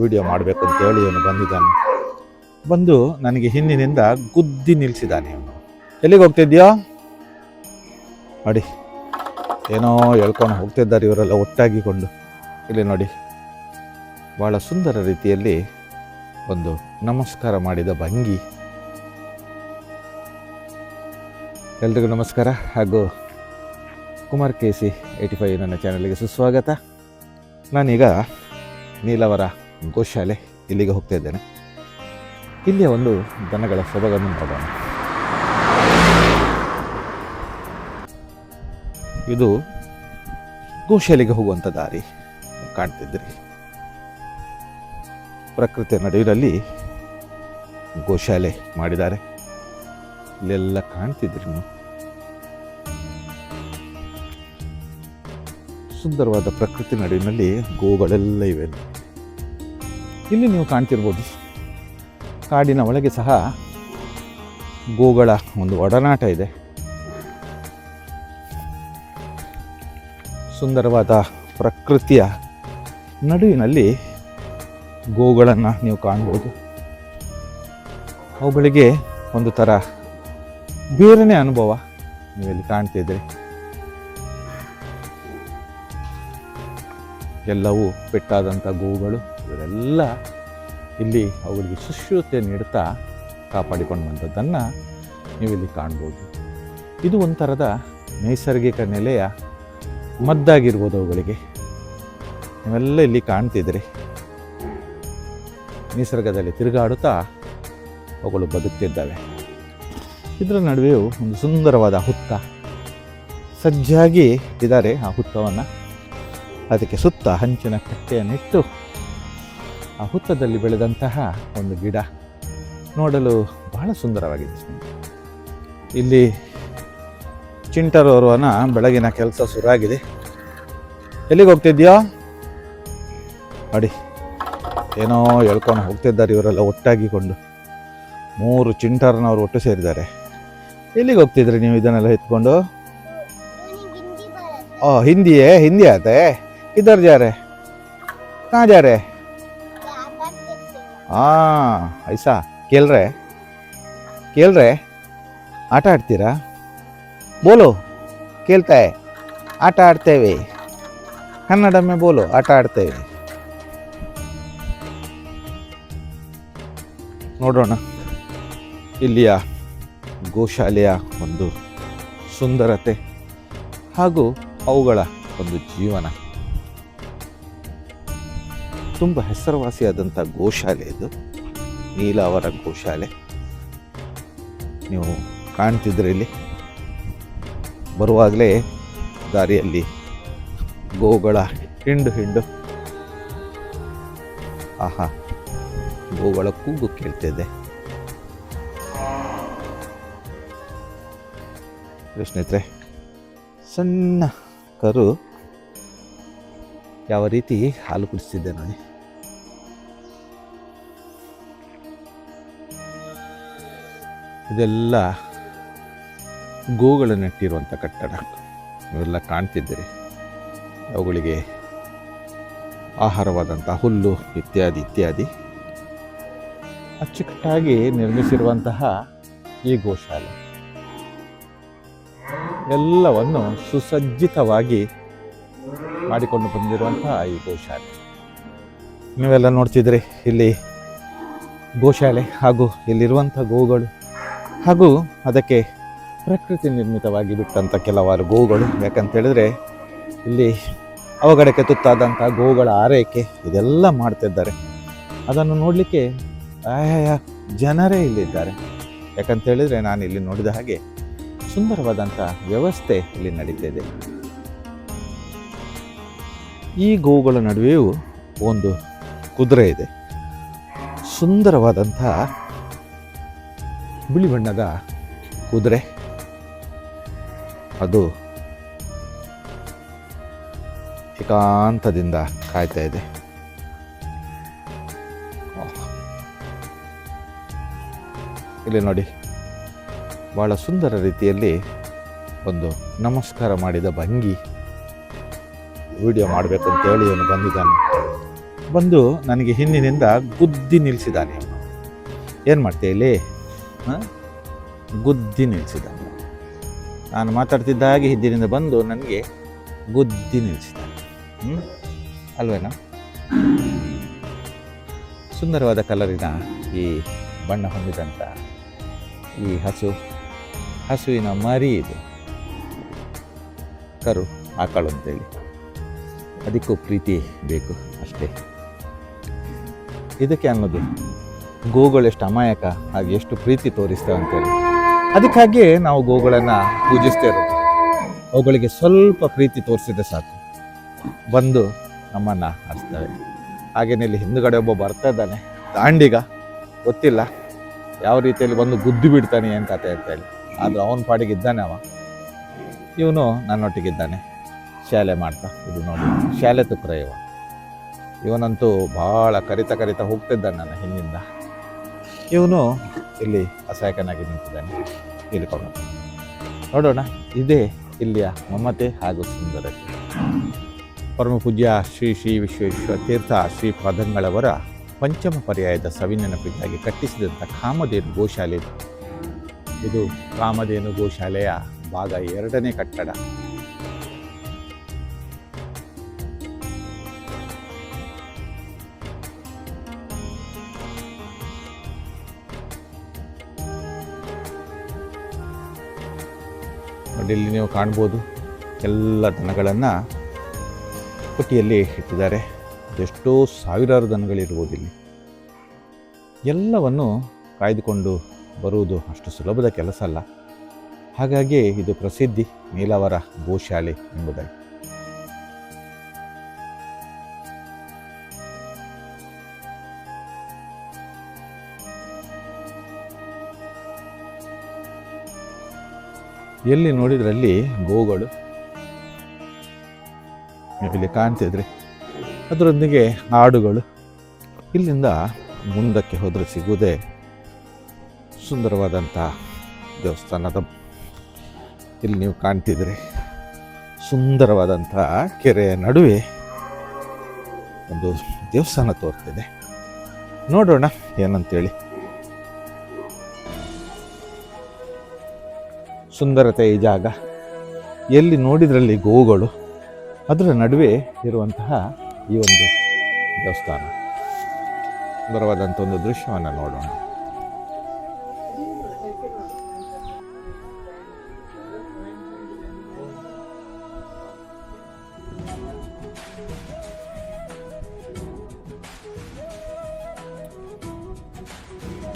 Video ಮಾಡಬೇಕು ಅಂತೇಳಿ ಇವನು ಬಂದಿದ್ದಾನೆ. ಬಂದು ನನಗೆ ಹಿಂದಿನಿಂದ ಗುದ್ದಿ ನಿಲ್ಲಿಸಿದ್ದಾನೆ ಇವನು. ಎಲ್ಲಿಗೆ ಹೋಗ್ತಿದ್ಯೋ? ನೋಡಿ, ಏನೋ ಹೇಳ್ಕೊಂಡು ಹೋಗ್ತಿದ್ದಾರೆ ಇವರೆಲ್ಲ ಒಟ್ಟಾಗಿಕೊಂಡು. ಇಲ್ಲಿ ನೋಡಿ ಭಾಳ ಸುಂದರ ರೀತಿಯಲ್ಲಿ ಒಂದು ನಮಸ್ಕಾರ ಮಾಡಿದ ಭಂಗಿ. ಎಲ್ರಿಗೂ ನಮಸ್ಕಾರ. ಹಾಗೂ Kumar K C eighty five ನನ್ನ ಚಾನಲಿಗೆ ಸುಸ್ವಾಗತ. ನಾನೀಗ ನೀಲವರ ಗೋಶಾಲೆ ಇಲ್ಲಿಗೆ ಹೋಗ್ತಾ ಇದ್ದೇನೆ. ಇಲ್ಲಿಯ ಒಂದು ದನಗಳ ಸೊಬಗನ್ನು ನೋಡೋಣ. ಇದು ಗೋಶಾಲೆಗೆ ಹೋಗುವಂಥ ದಾರಿ ಕಾಣ್ತಿದ್ರಿ. ಪ್ರಕೃತಿಯ ನಡುವಿನಲ್ಲಿ ಗೋಶಾಲೆ ಮಾಡಿದ್ದಾರೆ. ಇಲ್ಲೆಲ್ಲ ಕಾಣ್ತಿದ್ರಿ ನೀವು. ಸುಂದರವಾದ ಪ್ರಕೃತಿ ನಡುವಿನಲ್ಲಿ ಗೋಗಳೆಲ್ಲ ಇವೆ. ಇಲ್ಲಿ ನೀವು ಕಾಣ್ತಿರ್ಬೋದು. ಕಾಡಿನ ಒಳಗೆ ಸಹ ಗೋಗಳ ಒಂದು ಒಡನಾಟ ಇದೆ. ಸುಂದರವಾದ ಪ್ರಕೃತಿಯ ನಡುವಿನಲ್ಲಿ ಗೋಗಳನ್ನು ನೀವು ಕಾಣ್ಬೋದು. ಅವುಗಳಿಗೆ ಒಂದು ಥರ ಬೇರೆನೇ ಅನುಭವ ನೀವಿಲ್ಲಿ ಕಾಣ್ತಿದ್ರಿ ಎಲ್ಲವೂ ಪೆಟ್ಟಾದಂಥ ಗೋಗಳು. ಇವರೆಲ್ಲ ಇಲ್ಲಿ ಅವುಗಳಿಗೆ ಶುಶ್ರೂತೆ ನೀಡ್ತಾ ಕಾಪಾಡಿಕೊಂಡು ಬಂದದ್ದನ್ನು ನೀವಿಲ್ಲಿ ಕಾಣ್ಬೋದು. ಇದು ಒಂಥರದ ನೈಸರ್ಗಿಕ ನೆಲೆಯ ಮದ್ದಾಗಿರ್ಬೋದು ಅವುಗಳಿಗೆ. ನೀವೆಲ್ಲ ಇಲ್ಲಿ ಕಾಣ್ತಿದ್ರಿ ನಿಸರ್ಗದಲ್ಲಿ ತಿರುಗಾಡುತ್ತಾ ಅವುಗಳು ಬದುಕ್ತಿದ್ದಾವೆ. ಇದರ ನಡುವೆಯೂ ಒಂದು ಸುಂದರವಾದ ಹುತ್ತ. ಸಜ್ಜಾಗಿ ಇದ್ದಾರೆ ಆ ಹುತ್ತವನ್ನು. ಅದಕ್ಕೆ ಸುತ್ತ ಹಂಚಿನ ಕಟ್ಟೆಯನ್ನಿಟ್ಟು ಆ ಹುತ್ತದಲ್ಲಿ ಬೆಳೆದಂತಹ ಒಂದು ಗಿಡ. ನೋಡಲು ಬಹಳ ಸುಂದರವಾಗಿದೆ ಇಲ್ಲಿ ಚಿಂಟರೋರ್ವನ ಬೆಳಗಿನ ಕೆಲಸ ಶುರುವಾಗಿದೆ. ಎಲ್ಲಿಗೆ ಹೋಗ್ತಿದ್ಯೋ? ಅಡಿ. ಏನೋ ಹೇಳ್ಕೊಂಡು ಹೋಗ್ತಿದ್ದಾರೆ ಇವರೆಲ್ಲ ಒಟ್ಟಾಗಿಕೊಂಡು. ಮೂರು ಚಿಂಟರ್ನವರು ಒಟ್ಟು ಸೇರಿದ್ದಾರೆ. ಎಲ್ಲಿಗೆ ಹೋಗ್ತಿದ್ರಿ ನೀವು ಇದನ್ನೆಲ್ಲ ಎತ್ಕೊಂಡು? ಓ ಹಿಂದಿಯೇ, ಹಿಂದಿ ಆತೆ. ಇದರ್ ಜಾರೆ ಹಾಂ ಜಾರೆ ಹಾಂ ಐಸಾ, ಕೇಳ್ರೆ? ಕೇಳ್ರೆ? ಆಟ ಆಡ್ತೀರಾ? ಬೋಲು ಕೇಳ್ತಾಯೆ ಆಟ ಆಡ್ತೇವೆ. ಕನ್ನಡಮ್ಮೆ ಬೋಲು, ಆಟ ಆಡ್ತೇವೆ. ನೋಡೋಣ ಇಲ್ಲಿಯ ಗೋಶಾಲೆಯ ಒಂದು ಸುಂದರತೆ ಹಾಗೂ ಅವುಗಳ ಒಂದು ಜೀವನ. ತುಂಬ ಹೆಸರುವಾಸಿಯಾದಂಥ ಗೋಶಾಲೆ ಇದು. ನೀಲ ಅವರ ಗೋಶಾಲೆ. ನೀವು ಕಾಣ್ತಿದ್ರೆ ಇಲ್ಲಿ. ಬರುವಾಗಲೇ ದಾರಿಯಲ್ಲಿ ಗೋಗಳ ಹಿಂಡು ಹಿಂಡು. ಆಹಾ, ಗೋಗಳ ಕೂಗು ಕೇಳ್ತಿದೆ. ಸ್ನೇಹಿತರೆ ಸಣ್ಣ ಕರು ಯಾವ ರೀತಿ ಹಾಲು ಕುಡಿಸ್ತಿದ್ದೆ ನೋಡಿ. ಇದೆಲ್ಲ ಗೋಗಳು ನೆಟ್ಟಿರುವಂಥ ಕಟ್ಟಡ. ಇವೆಲ್ಲ ಕಾಣ್ತಿದ್ದೀರಿ. ಅವುಗಳಿಗೆ ಆಹಾರವಾದಂಥ ಹುಲ್ಲು ಇತ್ಯಾದಿ ಇತ್ಯಾದಿ. ಅಚ್ಚುಕಟ್ಟಾಗಿ ನಿರ್ಮಿಸಿರುವಂತಹ ಈ ಗೋಶಾಲೆ. ಎಲ್ಲವನ್ನು ಸುಸಜ್ಜಿತವಾಗಿ ಮಾಡಿಕೊಂಡು ಬಂದಿರುವಂಥ ಈ ಗೋಶಾಲೆ. ನೀವೆಲ್ಲ ನೋಡ್ತಿದ್ರೆ ಇಲ್ಲಿ ಗೋಶಾಲೆ ಹಾಗೂ ಇಲ್ಲಿರುವಂಥ ಗೋಗಳು ಹಾಗೂ ಅದಕ್ಕೆ ಪ್ರಕೃತಿ ನಿರ್ಮಿತವಾಗಿ ಬಿಟ್ಟಂಥ ಕೆಲವಾರು ಗೋಗಳು. ಯಾಕಂತ ಹೇಳಿದ್ರೆ ಇಲ್ಲಿ ಅವಘಡಕ್ಕೆ ತುತ್ತಾದಂಥ ಗೋಗಳ ಆರೈಕೆ ಇದೆಲ್ಲ ಮಾಡ್ತಿದ್ದಾರೆ. ಅದನ್ನು ನೋಡಲಿಕ್ಕೆ ಆಯಾಯ ಜನರೇ ಇಲ್ಲಿದ್ದಾರೆ. ಯಾಕಂತ ಹೇಳಿದ್ರೆ ನಾನು ಇಲ್ಲಿ ನೋಡಿದ ಹಾಗೆ ಸುಂದರವಾದಂಥ ವ್ಯವಸ್ಥೆ ಇಲ್ಲಿ ನಡೀತಿದೆ. ಈ ಗೋವುಗಳ ನಡುವೆಯೂ ಒಂದು ಕುದುರೆ ಇದೆ. ಸುಂದರವಾದಂಥ ಬಿಳಿ ಬಣ್ಣದ ಕುದುರೆ. ಅದು ಏಕಾಂತದಿಂದ ಕಾಯ್ತಾ ಇದೆ. ಇಲ್ಲಿ ನೋಡಿ ಭಾಳ ಸುಂದರ ರೀತಿಯಲ್ಲಿ ಒಂದು ನಮಸ್ಕಾರ ಮಾಡಿದ ಭಂಗಿ. ವಿಡಿಯೋ ಮಾಡಬೇಕು ಅಂತೇಳಿ ಇವನು ಬಂದಿದ್ದಾನೆ. ಬಂದು ನನಗೆ ಹಿಂದಿನಿಂದ ಗುದ್ದಿ ನಿಲ್ಲಿಸಿದ್ದಾನೆ ಏನು ಮಾಡ್ತೀಯ ಇಲ್ಲಿ? ಗುದ್ದಿ ನಿಲ್ಲಿಸಿದ್ದಾನೆ ನಾನು ಮಾತಾಡ್ತಿದ್ದ ಹಾಗೆ ಹಿಂದಿನಿಂದ ಬಂದು ನನಗೆ ಗುದ್ದಿ ನಿಲ್ಲಿಸಿದ್ದಾನೆ ಹ್ಞೂ ಅಲ್ವೇನಾ? ಸುಂದರವಾದ ಕಲರಿನ ಈ ಬಣ್ಣ ಹೊಂದಿದಂಥ ಈ ಹಸು, ಹಸುವಿನ ಮರಿ ಇದು. ಕರು, ಆಕಳು ಅಂತೇಳಿ. ಅದಕ್ಕೂ ಪ್ರೀತಿ ಬೇಕು ಅಷ್ಟೇ. ಇದಕ್ಕೆ ಅನ್ನೋದು ಗೋಗಳು ಎಷ್ಟು ಅಮಾಯಕ, ಹಾಗೆ ಎಷ್ಟು ಪ್ರೀತಿ ತೋರಿಸ್ತೇವೆ ಅಂತೇಳಿ ಅದಕ್ಕಾಗಿ ನಾವು ಗೋಗಳನ್ನು ಪೂಜಿಸ್ತೇ ಇರೋದು. ಅವುಗಳಿಗೆ ಸ್ವಲ್ಪ ಪ್ರೀತಿ ತೋರಿಸಿದ್ರೆ ಸಾಕು. ಬಂದು ನಮ್ಮನ್ನು ಹರಿಸ್ತವೆ ಹಾಗೇನೆ ಇಲ್ಲಿ ಹಿಂದುಗಡೆ ಒಬ್ಬ ಬರ್ತಾ ಇದ್ದಾನೆ. ದಾಂಡಿಗ. ಗೊತ್ತಿಲ್ಲ ಯಾವ ರೀತಿಯಲ್ಲಿ ಬಂದು ಗುದ್ದು ಬಿಡ್ತಾನೆ ಏನು ಕತೆ ಅಂತೇಳಿ ಆದರೂ ಅವನ ಪಾಡಿಗೆ ಇದ್ದಾನೆ ಅವ. ಇವನು ನನ್ನೊಟ್ಟಿಗಿದ್ದಾನೆ ಶಾಲೆ ಮಾಡ್ತಾ. ಇದು ನೋಡಿ, ಶಾಲೆ ತುಕ್ರ ಇವ ಇವನಂತೂ ಭಾಳ ಕರಿತ ಕರಿತಾ ಹೋಗ್ತಿದ್ದ ನನ್ನ ಹಿಂದಿಂದ. ಇವನು ಇಲ್ಲಿ ಅಸಹಾಯಕನಾಗಿ ನಿಂತಿದ್ದಾನೆ. ಇಳ್ಕೊಂಡು ನೋಡೋಣ, ಇದೇ ಇಲ್ಲಿಯ ಮಮತೆ ಹಾಗೂ ಸುಂದರತೆ ಪರಮ ಪೂಜ್ಯ ಶ್ರೀ ಶ್ರೀ ವಿಶ್ವೇಶ್ವರ ತೀರ್ಥ ಶ್ರೀ ಪದಂಗಳವರ ಪಂಚಮ ಪರ್ಯಾಯದ ಸವಿನೆನಪಿಗಾಗಿ ಕಟ್ಟಿಸಿದಂಥ ಕಾಮಧೇನು ಗೋಶಾಲೆ ಇದು. ಕಾಮಧೇನು ಗೋಶಾಲೆಯ ಭಾಗ ಎರಡನೇ ಕಟ್ಟಡ. ನೋಡಿ ಇಲ್ಲಿ ನೀವು ಕಾಣ್ಬೋದು. ಎಲ್ಲ ದನಗಳನ್ನು ಪಟ್ಟಿಯಲ್ಲಿ ಇಟ್ಟಿದ್ದಾರೆ. ಎಷ್ಟೋ ಸಾವಿರಾರು ದನಗಳಿರ್ಬೋದು ಇಲ್ಲಿ. ಎಲ್ಲವನ್ನು ಕಾಯ್ದುಕೊಂಡು ಬರುವುದು ಅಷ್ಟು ಸುಲಭದ ಕೆಲಸ ಅಲ್ಲ. ಹಾಗಾಗಿ ಇದು ಪ್ರಸಿದ್ಧಿ ನೀಲವರ ಗೋಶಾಲೆ ಎಂಬುದಾಗಿ. ಎಲ್ಲಿ ನೋಡಿದ್ರಲ್ಲಿ ಗೋಗಳು? ಇಲ್ಲಿ ಕಾಣ್ತಿದ್ರಿ. ಅದರೊಂದಿಗೆ ಆಡುಗಳು. ಇಲ್ಲಿಂದ ಮುಂದಕ್ಕೆ ಹೋದರೆ ಸಿಗುವುದೇ ಸುಂದರವಾದಂಥ ದೇವಸ್ಥಾನದ ಇಲ್ಲಿ ನೀವು ಕಾಣ್ತಿದ್ರಿ. ಸುಂದರವಾದಂಥ ಕೆರೆಯ ನಡುವೆ ಒಂದು ದೇವಸ್ಥಾನ ತೋರ್ತಿದೆ. ನೋಡೋಣ ಏನಂತೇಳಿ. ಸುಂದರತೆ ಈ ಜಾಗ. ಎಲ್ಲಿ ನೋಡಿದ್ರಲ್ಲಿ ಗೋವುಗಳು, ಅದರ ನಡುವೆ ಇರುವಂತಹ ಈ ಒಂದು ದೇವಸ್ಥಾನ. ಸುಂದರವಾದಂಥ ಒಂದು ದೃಶ್ಯವನ್ನು ನೋಡೋಣ.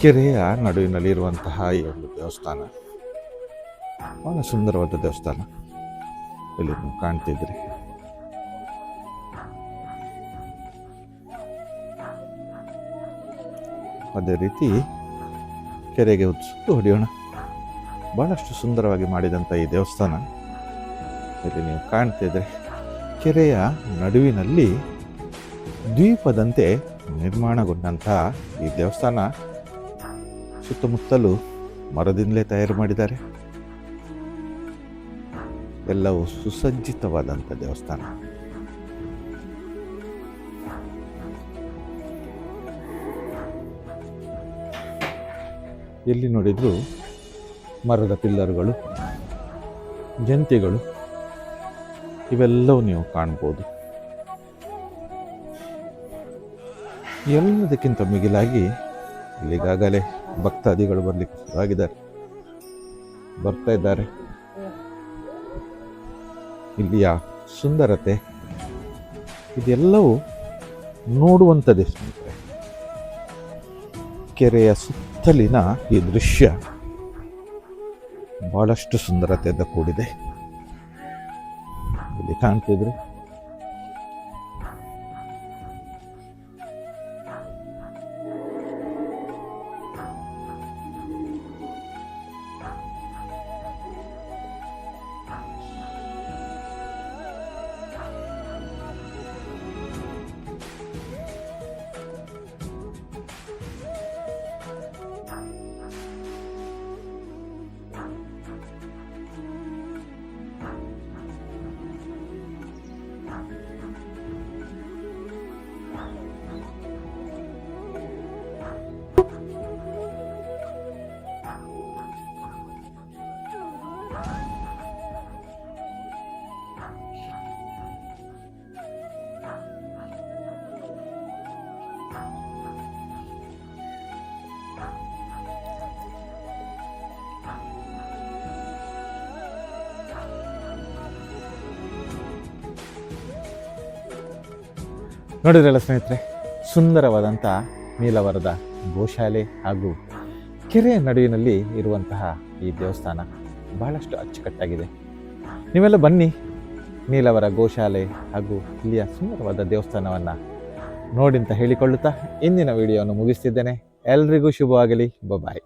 ಕೆರೆಯ ನಡುವಿನಲ್ಲಿರುವಂತಹ ಈ ಒಂದು ದೇವಸ್ಥಾನ. ಬಹಳ ಸುಂದರವಾದ ದೇವಸ್ಥಾನ. ಇಲ್ಲಿ ನೀವು ಕಾಣ್ತಿದ್ರಿ ಅದೇ ರೀತಿ ಕೆರೆಗೆ ಸುತ್ತು ಹೊಡೆಯೋಣ. ಭಾಳಷ್ಟು ಸುಂದರವಾಗಿ ಮಾಡಿದಂಥ ಈ ದೇವಸ್ಥಾನ. ಇಲ್ಲಿ ನೀವು ಕಾಣ್ತಿದ್ರೆ ಕೆರೆಯ ನಡುವಿನಲ್ಲಿ ದ್ವೀಪದಂತೆ ನಿರ್ಮಾಣಗೊಂಡಂಥ ಈ ದೇವಸ್ಥಾನ ಸುತ್ತಮುತ್ತಲು ಮರದಿಂದಲೇ ತಯಾರು ಮಾಡಿದ್ದಾರೆ. ಎಲ್ಲವೂ ಸುಸಜ್ಜಿತವಾದಂಥ ದೇವಸ್ಥಾನ. ಎಲ್ಲಿ ನೋಡಿದ್ರು ಮರದ ಪಿಲ್ಲರ್ಗಳು, ಜಂತಿಗಳು, ಇವೆಲ್ಲವೂ ನೀವು ಕಾಣ್ಬೋದು. ಎಲ್ಲದಕ್ಕಿಂತ ಮಿಗಿಲಾಗಿ ಇಲ್ಲಿಗಾಗಲೇ ಭಕ್ತಾದಿಗಳು ಬರಲಿಕ್ಕೆ ಶುರುವಾಗಿದ್ದಾರೆ. ಬರ್ತಾ ಇದ್ದಾರೆ. ಇಲ್ಲಿಯ ಸುಂದರತೆ ಇದೆಲ್ಲವೂ ನೋಡುವಂಥದ್ದೇ ಸ್ನೇಹಿತರೆ. ಕೆರೆಯ ಸುತ್ತಲಿನ ಈ ದೃಶ್ಯ ಬಹಳಷ್ಟು ಸುಂದರತೆಯಿಂದ ಕೂಡಿದೆ. ಇಲ್ಲಿ ಕಾಣ್ತಿದ್ರೆ ನೋಡಿದ್ರಲ್ಲ ಸ್ನೇಹಿತರೆ, ಸುಂದರವಾದಂಥ ನೀಲವರದ ಗೋಶಾಲೆ ಹಾಗೂ ಕೆರೆಯ ನಡುವಿನಲ್ಲಿ ಇರುವಂತಹ ಈ ದೇವಸ್ಥಾನ ಬಹಳಷ್ಟು ಅಚ್ಚುಕಟ್ಟಾಗಿದೆ. ನೀವೆಲ್ಲ ಬನ್ನಿ, ನೀಲವರ ಗೋಶಾಲೆ ಹಾಗೂ ಇಲ್ಲಿಯ ಸುಂದರವಾದ ದೇವಸ್ಥಾನವನ್ನು ನೋಡಿ ಅಂತ ಹೇಳಿಕೊಳ್ಳುತ್ತಾ ಇಂದಿನ ವಿಡಿಯೋವನ್ನು ಮುಗಿಸ್ತಿದ್ದೇನೆ. ಎಲ್ರಿಗೂ ಶುಭವಾಗಲಿ ಬಾಯ್